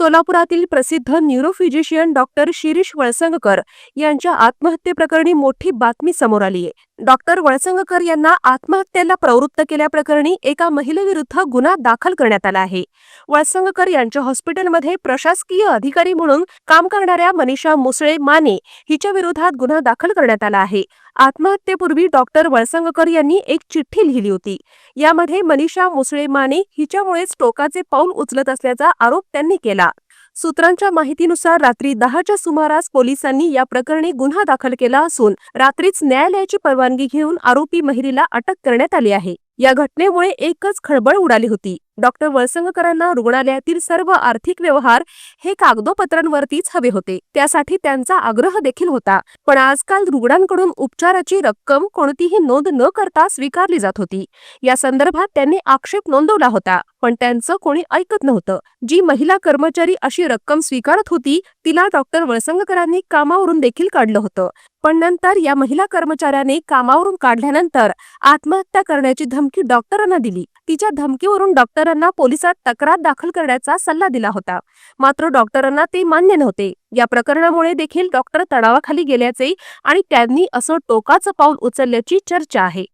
सोलापुरातील प्रसिद्ध neurophysician doctor Shirish Valsangkar यांच्या आत्महत्येप्रकरणी मोठी बातमी समोर आली आहे. डॉक्टर वळसंगकर यांना आत्महत्येला प्रवृत्त केल्याप्रकरणी एका महिलेविरुद्ध गुन्हा दाखल करण्यात आला आहे. वळसंगकर यांच्या हॉस्पिटलमध्ये प्रशासकीय अधिकारी म्हणून काम करणाऱ्या मनीषा मुसळे माने हिच्या विरोधात गुन्हा दाखल करण्यात आला आहे. आत्महत्येपूर्वी डॉक्टर वळसंगकर यांनी एक चिठ्ठी लिहिली होती. यामध्ये मनीषा मुसळे माने हिच्यामुळेच टोकाचे पाऊल उचलत असल्याचा आरोप त्यांनी केला. सूत्रांच्या माहितीनुसार रात्री दहाच्या सुमारास पोलिसांनी या प्रकरणी गुन्हा दाखल केला असून रात्रीच न्यायालयाची परवानगी घेऊन आरोपी महिलेला अटक करण्यात आली आहे. या घटनेमुळे एकच खळबळ उडाली होती. डॉक्टर वळसंगकरांना रुग्णालयातील सर्व आर्थिक व्यवहार हे कागदोपत्रांवरतीच हवे होते. त्यासाठी त्यांचा आग्रह देखील होता. पण आजकाल रुग्णांकडून उपचाराची रक्कम कोणतीही नोंद न करता स्वीकारली जात होती. या संदर्भात त्यांनी आक्षेप नोंदवला होता. पण त्यांचं कोणी ऐकत नव्हतं. जी महिला कर्मचारी अशी रक्कम स्वीकारत होती तिला डॉक्टर वळसंगकरांनी कामावरून देखील काढलं होतं. पण नंतर या महिला कर्मचाऱ्याने कामावरून काढल्यानंतर आत्महत्या करण्याची धमकी डॉक्टरांना दिली. तिच्या धमकीवरून डॉक्टर डॉक्टरांना पोलिसात तक्रार दाखल करण्याचा सल्ला दिला होता. मात्र डॉक्टरांना ते मान्य नव्हते. या प्रकरणामुळे देखील डॉक्टर तणावाखाली गेल्याचे आणि त्यांनी असं टोकाचं पाऊल उचलल्याची चर्चा आहे.